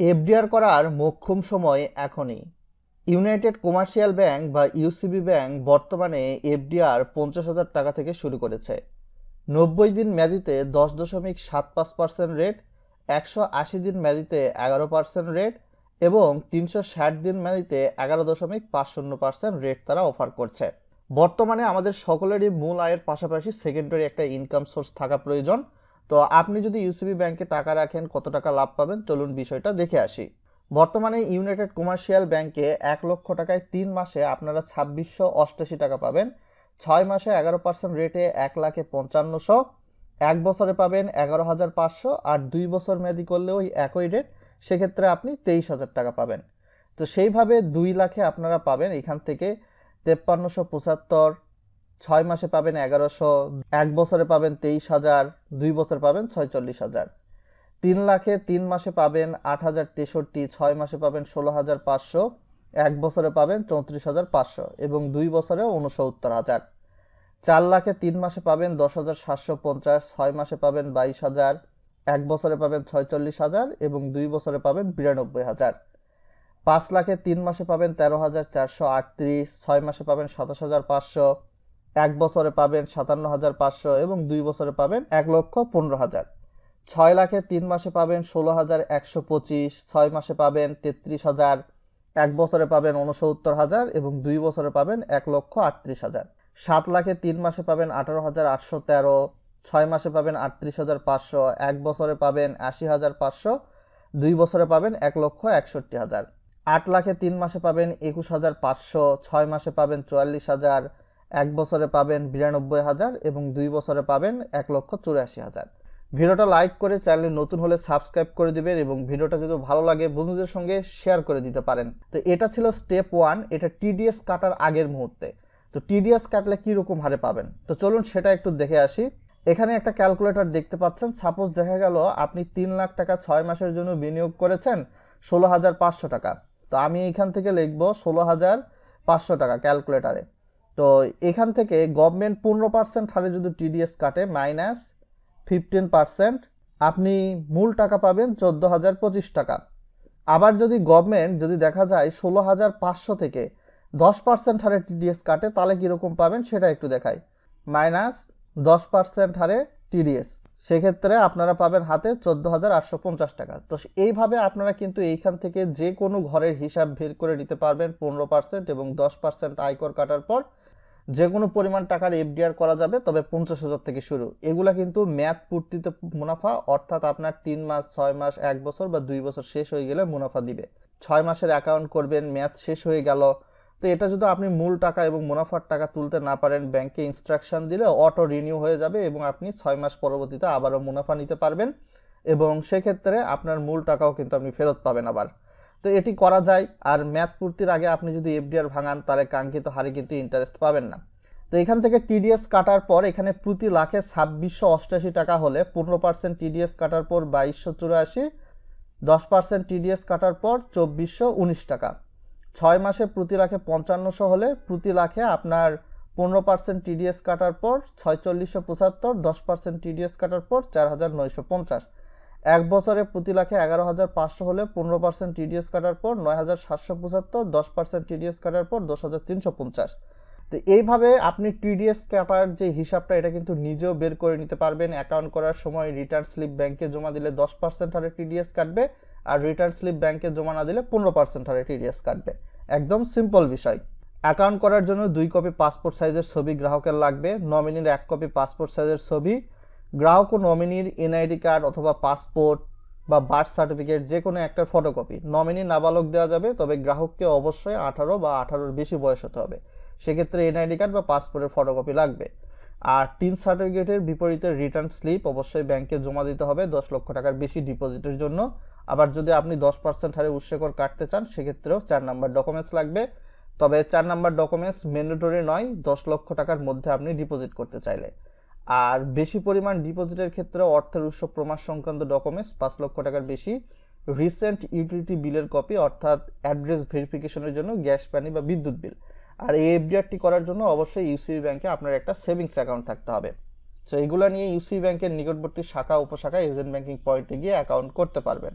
FDR করার মোক্ষম সময় এখনই। ইউনাইটেড কমার্শিয়াল ব্যাংক বা ইউসিবি ব্যাংক বর্তমানে এফডিআর পঞ্চাশ হাজার টাকা থেকে শুরু করেছে। নব্বই দিন মেয়াদিতে দশ দশমিক সাত পাঁচ পার্সেন্ট রেট, একশো আশি দিন মেয়াদিতে এগারো পার্সেন্ট রেট এবং তিনশো ষাট দিন মেয়াদিতে এগারো দশমিক পাঁচ শূন্য পার্সেন্ট রেট তারা অফার করছে। বর্তমানে আমাদের সকলেরই মূল আয়ের পাশাপাশি সেকেন্ডারি একটা ইনকাম সোর্স থাকা প্রয়োজন। তো আপনি যদি ইউসিবি ব্যাংকে টাকা রাখেন, কত টাকা লাভ পাবেন? চলুন বিষয়টা দেখে আসি। বর্তমানে ইউনাইটেড কমার্শিয়াল ব্যাংকে এক লক্ষ টাকায় তিন মাসে আপনারা ছাব্বিশশো অষ্টাশি টাকা পাবেন। ছয় মাসে এগারো পার্সেন্ট রেটে এক লাখে পঞ্চান্নশো। এক বছরে পাবেন এগারো হাজার পাঁচশো আর দুই বছর মেয়াদি করলে ওই একই রেট সেক্ষেত্রে আপনি তেইশ হাজার টাকা পাবেন। তো সেইভাবে দুই লাখে আপনারা পাবেন এখান থেকে তেপ্পান্নশো পঁচাত্তর ছয় মাসে পাবেন এগারোশো, এক বছরে পাবেন তেইশ হাজার, দুই বছর পাবেন ছয়চল্লিশ হাজার। তিন লাখে তিন মাসে পাবেন আট হাজার তেষট্টি, ছয় মাসে পাবেন ষোলো হাজার পাঁচশো, এক বছরে পাবেন চৌত্রিশ হাজার পাঁচশো এবং দুই বছরে উনসত্তর হাজার। চার লাখে তিন মাসে পাবেন দশ হাজার সাতশো পঞ্চাশ, ছয় মাসে পাবেন বাইশ হাজার, এক বছরে পাবেন ছয়চল্লিশ হাজার এবং দুই বছরে পাবেন বিরানব্বই হাজার। পাঁচ লাখে তিন মাসে পাবেন তেরো হাজার চারশো আটত্রিশ, ছয় মাসে পাবেন সাতাশ হাজার পাঁচশো এক বছরে পাবেন সাতান্ন হাজার পাঁচশো এবং দুই বছরে পাবেন এক লক্ষ পনেরো হাজার। ছয় লাখে তিন মাসে পাবেন ষোলো হাজার একশো পঁচিশ, ছয় মাসে পাবেন তেত্রিশ হাজার, এক বছরে পাবেন উনসত্তর হাজার এবং দুই বছরে পাবেন এক লক্ষ আটত্রিশ হাজার। সাত লাখে তিন মাসে পাবেন আঠারো হাজার আটশো তেরো, ছয় মাসে পাবেন আটত্রিশ হাজার পাঁচশো, এক বছরে পাবেন আশি হাজার পাঁচশো, দুই বছরে পাবেন এক লক্ষ একষট্টি হাজার। আট লাখে তিন মাসে পাবেন একুশ হাজার পাঁচশো, ছয় মাসে পাবেন চুয়াল্লিশ হাজার এক বছরে পাবেন বিরানব্বই হাজার এবং দুই বছরে পাবেন এক লক্ষ চুরাশি হাজার। ভিডিওটা লাইক করে চ্যানেলে নতুন হলে সাবস্ক্রাইব করে দিবেন এবং ভিডিওটা যদি ভালো লাগে বন্ধুদের সঙ্গে শেয়ার করে দিতে পারেন। তো এটা ছিল স্টেপ ওয়ান, এটা টিডিএস কাটার আগের মুহূর্তে। তো টিডিএস কাটলে কী রকম হারে পাবেন? তো চলুন সেটা একটু দেখে আসি। এখানে একটা ক্যালকুলেটর দেখতে পাচ্ছেন। সাপোজ দেখা গেল আপনি তিন লাখ টাকা ছয় মাসের জন্য বিনিয়োগ করেছেন ষোলো হাজার পাঁচশো টাকা। তো আমি এখান থেকে লিখব ষোলো হাজার পাঁচশো টাকা ক্যালকুলেটারে। তো এখান থেকে গভর্নমেন্ট পনেরো পার্সেন্ট হারে যদি টিডিএস কাটে মাইনাস ফিফটিন পার্সেন্ট আপনি মূল টাকা পাবেন চোদ্দ হাজার পঁচিশ টাকা। আবার যদি গভর্নমেন্ট যদি দেখা যায় ষোলো হাজার পাঁচশো থেকে দশ পার্সেন্ট হারে টিডিএস কাটে, তাহলে কীরকম পাবেন সেটা একটু দেখাই। মাইনাস দশ পার্সেন্ট হারে টিডিএস সেক্ষেত্রে আপনারা পাবেন হাতে চোদ্দ হাজার আটশো পঞ্চাশ টাকা। তো এইভাবে আপনারা কিন্তু এইখান থেকে যে কোনো ঘরের হিসাব বের করে নিতে পারবেন পনেরো পার্সেন্ট এবং দশ পার্সেন্ট আয়কর কাটার পর। যে কোনো পরিমাণ টাকার এফডিআর করা যাবে, তবে পঞ্চাশ হাজার থেকে শুরু। এগুলা কিন্তু মেয়াদ পূর্তিতে মুনাফা, অর্থাৎ আপনার তিন মাস, ছয় মাস, এক বছর বা দুই বছর শেষ হয়ে গেলে মুনাফা দিবে। ছয় মাসের অ্যাকাউন্ট করবেন, ম্যাথ শেষ হয়ে গেল। তো এটা যদি আপনি মূল টাকা এবং মুনাফার টাকা তুলতে না পারেন ব্যাংকে ইনস্ট্রাকশন দিলে অটো রিনিউ হয়ে যাবে এবং আপনি ছয় মাস পরবর্তীতে আবারও মুনাফা নিতে পারবেন এবং সেক্ষেত্রে আপনার মূল টাকাও কিন্তু আপনি ফেরত পাবেন আবার। তো এটি করা যায়। আর ম্যাথ পূর্তির আগে আপনি যদি এফডিআর ভাঙান, তাহলে কাঙ্ক্ষিত হারে কিন্তু ইন্টারেস্ট পাবেন না। তো এখান থেকে টিডিএস কাটার পর এখানে প্রতি লাখে ছাব্বিশশো অষ্টাশি টাকা হলে পনেরো পার্সেন্ট টিডিএস কাটার পর বাইশশো চুরাশি, দশ পার্সেন্ট টিডিএস কাটার পর চব্বিশশো উনিশ টাকা। ছয় মাসে প্রতি লাখে পঞ্চান্নশো হলে প্রতি লাখে আপনার পনেরো পার্সেন্ট টিডিএস কাটার পর ছয়চল্লিশশো পঁচাত্তর, দশ পার্সেন্ট টিডিএস কাটার পর চার হাজার নয়শো পঞ্চাশ। এক বছরে প্রতি লাখে এগারো হাজার পাঁচশো হলে পনেরো পার্সেন্ট টিডিএস কাটার পর নয় হাজার সাতশো পঁচাত্তর, দশ পার্সেন্ট টিডিএস কাটার পর দশ হাজার তিনশো পঞ্চাশ। তো এইভাবে আপনি টিডিএস কাটার যে হিসাবটা, এটা কিন্তু নিজেও বের করে নিতে পারবেন। অ্যাকাউন্ট করার সময় রিটার্ন স্লিপ ব্যাংকে জমা দিলে দশ পার্সেন্ট হারে টিডিএস কাটবে আর রিটার্ন স্লিপ ব্যাংকে জমা না দিলে পনেরো পার্সেন্ট হারে টিডিএস কাটবে। একদম সিম্পল বিষয়। অ্যাকাউন্ট করার জন্য দুই কপি পাসপোর্ট সাইজের ছবি গ্রাহকের লাগবে। নমিনির এক কপি পাসপোর্ট সাইজের ছবি গ্রাহক ও নমিনির এনআইডি কার্ড অথবা পাসপোর্ট বা বার্থ সার্টিফিকেট যে কোনো একটার ফটোকপি নমিনি নাবালক দেওয়া যাবে, তবে গ্রাহককে অবশ্যই আঠারো বা আঠারোর বেশি বয়স হতে হবে। সেক্ষেত্রে এনআইডি কার্ড বা পাসপোর্টের ফটোকপি লাগবে। আর টিন সার্টিফিকেটের বিপরীতে রিটার্ন স্লিপ অবশ্যই ব্যাংকে জমা দিতে হবে দশ লক্ষ টাকার বেশি ডিপোজিটের জন্য। আবার যদি আপনি দশ পার্সেন্ট হারে উৎসকর কাটতে চান, সেক্ষেত্রেও চার নাম্বার ডকুমেন্টস লাগবে। তবে চার নাম্বার ডকুমেন্টস ম্যান্ডেটরি নয়, দশ লক্ষ টাকার মধ্যে আপনি ডিপোজিট করতে চাইলে। আর বেশি পরিমাণ ডিপোজিটের ক্ষেত্রে অর্থের উৎস প্রমাণ সংক্রান্ত ডকুমেন্টস, পাঁচ লক্ষ টাকার বেশি রিসেন্ট ইউটিলিটি বিলের কপি অর্থাৎ অ্যাড্রেস ভেরিফিকেশনের জন্য গ্যাস পানি বা বিদ্যুৎ বিল আর এই এফডিআরটি করার জন্য অবশ্যই ইউসিবি ব্যাংকে আপনার একটা সেভিংস অ্যাকাউন্ট থাকতে হবে। সো এগুলো নিয়ে ইউসিবি ব্যাংকের নিকটবর্তী শাখা, উপশাখা এজেন্ট ব্যাংকিং পয়েন্টে গিয়ে অ্যাকাউন্ট করতে পারবেন।